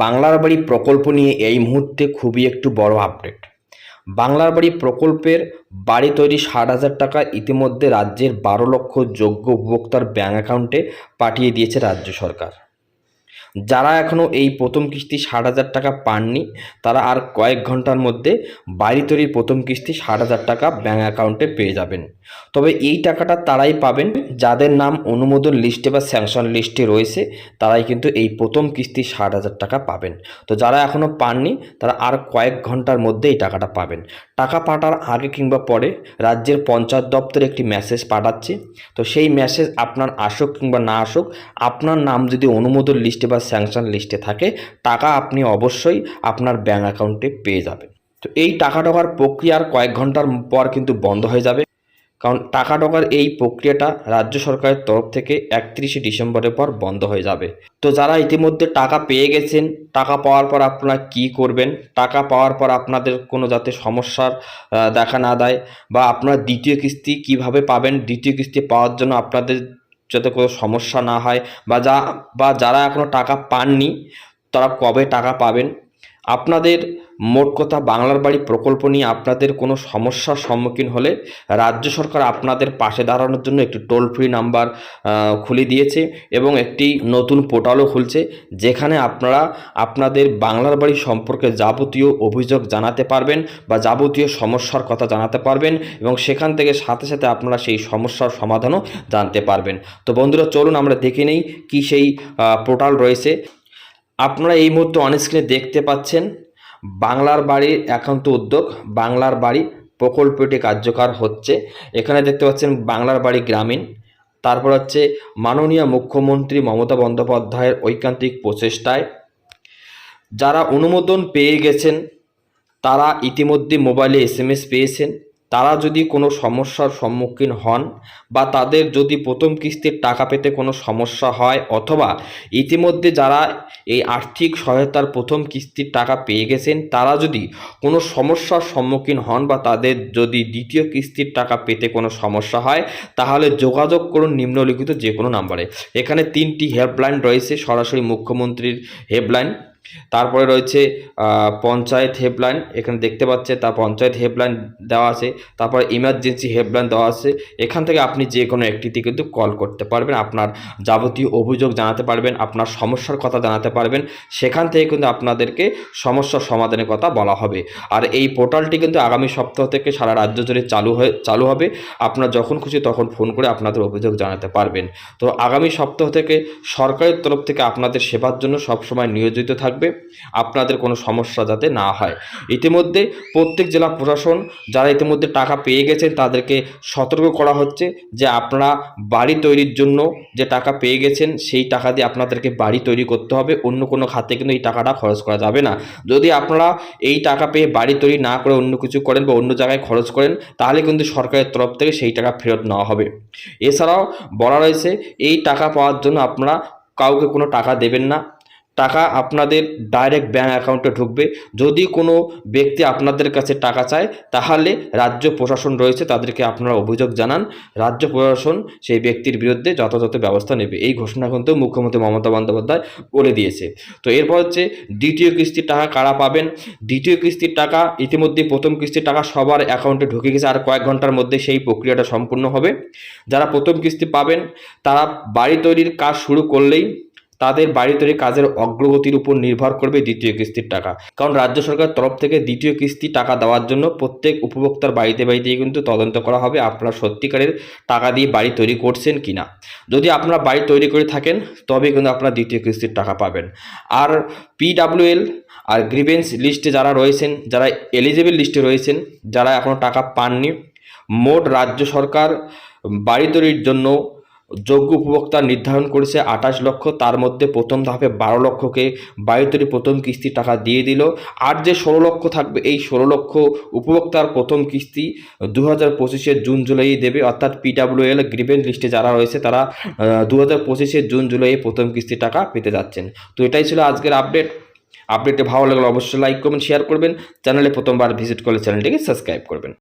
বাংলার বাড়ি প্রকল্প নিয়ে এই মুহূর্তে খুবই একটু বড় আপডেট বাংলার বাড়ি প্রকল্পের বাড়ি তৈরি ষাট হাজার টাকা ইতিমধ্যে রাজ্যের বারো লক্ষ যোগ্য উপভোক্তার ব্যাঙ্ক অ্যাকাউন্টে পাঠিয়ে দিয়েছে রাজ্য সরকার। যারা এখনও এই প্রথম কিস্তি ষাট হাজার টাকা পাননি, তারা আর কয়েক ঘণ্টার মধ্যে বাড়ি তৈরির প্রথম কিস্তি ষাট হাজার টাকা ব্যাঙ্ক অ্যাকাউন্টে পেয়ে যাবেন। তবে এই টাকাটা তারাই পাবেন, যাদের নাম অনুমোদন লিস্টে বা স্যাংশন লিস্টে রয়েছে, তারাই কিন্তু এই প্রথম কিস্তি ষাট হাজার টাকা পাবেন। তো যারা এখনও পাননি, তারা আর কয়েক ঘণ্টার মধ্যে এই টাকাটা পাবেন। টাকা পাঠার আগে কিংবা পরে রাজ্যের পঞ্চায়েত দপ্তর একটি মেসেজ পাঠাচ্ছে। তো সেই মেসেজ আপনার আসুক কিংবা না আসুক, আপনার নাম যদি অনুমোদন লিস্টে বা স্যাংশন লিস্টে থাকে, টাকা আপনি অবশ্যই আপনার ব্যাঙ্ক অ্যাকাউন্টে পেয়ে যাবেন। তো এই টাকা ঢোকার প্রক্রিয়ার কয়েক ঘণ্টার পর কিন্তু বন্ধ হয়ে যাবে। কারণ টাকা ঢোকার এই প্রক্রিয়াটা রাজ্য সরকারের তরফ থেকে একত্রিশে ডিসেম্বরের পর বন্ধ হয়ে যাবে। তো যারা ইতিমধ্যে টাকা পেয়ে গেছেন, টাকা পাওয়ার পর আপনারা কি করবেন? টাকা পাওয়ার পর আপনাদের কোনো যাতে সমস্যার দেখা না দেয় বা আপনারা দ্বিতীয় কিস্তি কীভাবে পাবেন? দ্বিতীয় কিস্তি পাওয়ার জন্য আপনাদের যাতে কোনো সমস্যা না হয় বা যা, বা যারা এখনও টাকা পাননি, তারা কবে টাকা পাবেন? আপনাদের মোট কথা বাংলার বাড়ি প্রকল্প নিয়ে আপনাদের কোনো সমস্যার সম্মুখীন হলে রাজ্য সরকার আপনাদের পাশে দাঁড়ানোর জন্য একটি টোল ফ্রি নাম্বার খুলে দিয়েছে এবং একটি নতুন পোর্টালও খুলছে যেখানে আপনারা আপনাদের বাংলার বাড়ি সম্পর্কে যাবতীয় অভিযোগ জানাতে পারবেন বা যাবতীয় সমস্যার কথা জানাতে পারবেন এবং সেখান থেকে সাথে সাথে আপনারা সেই সমস্যার সমাধানও জানতে পারবেন। তো বন্ধুরা, চলুন আমরা দেখে নেই কি সেই পোর্টাল রয়েছে। আপনারা এই মুহূর্তে অনস্ক্রিনে দেখতে পাচ্ছেন বাংলার বাড়ির একান্ত উদ্যোগ, বাংলার বাড়ি প্রকল্পটি কার্যকর হচ্ছে। এখানে দেখতে পাচ্ছেন বাংলার বাড়ি গ্রামীণ, তারপর হচ্ছে মাননীয় মুখ্যমন্ত্রী মমতা বন্দ্যোপাধ্যায়ের ঐকান্তিক প্রচেষ্টায়। যারা অনুমোদন পেয়ে গেছেন, তারা ইতিমধ্যে মোবাইলে এস পেয়েছেন। তারা যদি কোনো সমস্যার সম্মুখীন হন বা তাদের যদি প্রথম কিস্তির টাকা পেতে কোনো সমস্যা হয় অথবা ইতিমধ্যে যারা এই আর্থিক সহায়তার প্রথম কিস্তির টাকা পেয়ে গেছেন, তারা যদি কোনো সমস্যার সম্মুখীন হন বা তাদের যদি দ্বিতীয় কিস্তির টাকা পেতে কোনো সমস্যা হয়, তাহলে যোগাযোগ করুন নিম্নলিখিত যে কোনো নাম্বারে। এখানে তিনটি হেল্পলাইন রয়েছে, সরাসরি মুখ্যমন্ত্রীর হেল্পলাইন। তারপরে রয়েছে পঞ্চায়েত হেল্পলাইন এখানে দেখতে পাচ্ছে তার পঞ্চায়েত হেল্পলাইন দেওয়া আছে, তারপরে ইমার্জেন্সি হেল্পলাইন দেওয়া আছে, এখান থেকে আপনি যে কোনো একটিতে কিন্তু কল করতে পারবেন, আপনার যাবতীয় অভিযোগ জানাতে পারবেন, আপনার সমস্যার কথা জানাতে পারবেন, সেখান থেকে কিন্তু আপনাদেরকে সমস্যার সমাধানের কথা বলা হবে। আর এই পোর্টালটি কিন্তু আগামী সপ্তাহ থেকে সারা রাজ্য জুড়ে চালু হয়ে, চালু হবে, আপনার যখন খুশি তখন ফোন করে আপনাদের অভিযোগ জানাতে পারবেন। তো আগামী সপ্তাহ থেকে সরকারের তরফ থেকে আপনাদের সেবার জন্য সবসময় নিয়োজিত থাকবে আপনাদের কোনো সমস্যা যাতে না হয়। ইতিমধ্যে প্রত্যেক জেলা প্রশাসন যারা ইতিমধ্যে টাকা পেয়ে গেছেন, তাদেরকে সতর্ক করা হচ্ছে যে আপনারা বাড়ি তৈরির জন্য যে টাকা পেয়ে গেছেন, সেই টাকা দিয়ে আপনাদেরকে বাড়ি তৈরি করতে হবে। অন্য কোনো খাতে কিন্তু এই টাকাটা খরচ করা যাবে না। যদি আপনারা এই টাকা পেয়ে বাড়ি তৈরি না করে অন্য কিছু করেন বা অন্য জায়গায় খরচ করেন, তাহলে কিন্তু সরকারের তরফ থেকে সেই টাকা ফেরত নেওয়া হবে। এছাড়াও বলা রয়েছে, এই টাকা পাওয়ার জন্য আপনারা কাউকে কোনো টাকা দেবেন না। টাকা আপনাদের ডাইরেক্ট ব্যাঙ্ক অ্যাকাউন্টে ঢুকবে। যদি কোনো ব্যক্তি আপনাদের কাছে টাকা চায়, তাহলে রাজ্য প্রশাসন রয়েছে, তাদেরকে আপনারা অভিযোগ জানান। রাজ্য প্রশাসন সেই ব্যক্তির বিরুদ্ধে যথাযথ ব্যবস্থা নেবে। এই ঘোষণা কিন্তু মুখ্যমন্ত্রী মমতা বন্দ্যোপাধ্যায় বলে দিয়েছে। তো এরপর হচ্ছে দ্বিতীয় কিস্তির টাকা কারা পাবেন? দ্বিতীয় কিস্তির টাকা ইতিমধ্যে প্রথম কিস্তির টাকা সবার অ্যাকাউন্টে ঢুকে গেছে, আর কয়েক ঘণ্টার মধ্যে সেই প্রক্রিয়াটা সম্পূর্ণ হবে। যারা প্রথম কিস্তি পাবেন, তারা বাড়ি তৈরির কাজ শুরু করলেই তাদের বাড়ি তৈরি কাজের অগ্রগতির উপর নির্ভর করবে দ্বিতীয় কিস্তির টাকা। কারণ রাজ্য সরকার তরফ থেকে দ্বিতীয় কিস্তি টাকা দেওয়ার জন্য প্রত্যেক উপভোক্তার বাড়িতে বাড়িতে কিন্তু তদন্ত করা হবে আপনারা সত্যিকারের টাকা দিয়ে বাড়ি তৈরি করছেন কি না যদি আপনারা বাড়ি তৈরি করে থাকেন, তবে কিন্তু আপনারা দ্বিতীয় কিস্তির টাকা পাবেন। আর পিডাব্লিউএল আর গ্রিভেন্স লিস্টে যারা রয়েছেন, যারা এলিজিবল লিস্টে রয়েছেন, যারা এখনও টাকা পাননি, মোট রাজ্য সরকার বাড়ি তৈরির জন্য যোগ্য উপভোক্তা নির্ধারণ করেছে আঠাশ লক্ষ, তার মধ্যে প্রথম ধাপে বারো লক্ষকে বাড়ি তৈরি প্রথম কিস্তির টাকা দিয়ে দিল। আর যে ষোলো লক্ষ থাকবে, এই ষোলো লক্ষ উপভোক্তার প্রথম কিস্তি দু হাজার পঁচিশের জুন জুলাই দেবে। অর্থাৎ পিডাব্লিউএল গ্রিভেন্স লিস্টে যারা রয়েছে, তারা দু হাজার পঁচিশের জুন জুলাই প্রথম কিস্তি টাকা পেতে যাচ্ছেন। তো এটাই ছিল আজকের আপডেট। আপডেটে ভালো লাগলে অবশ্যই লাইক করবেন, শেয়ার করবেন। চ্যানেলে প্রথমবার ভিজিট করলে চ্যানেলটিকে সাবস্ক্রাইব করবেন।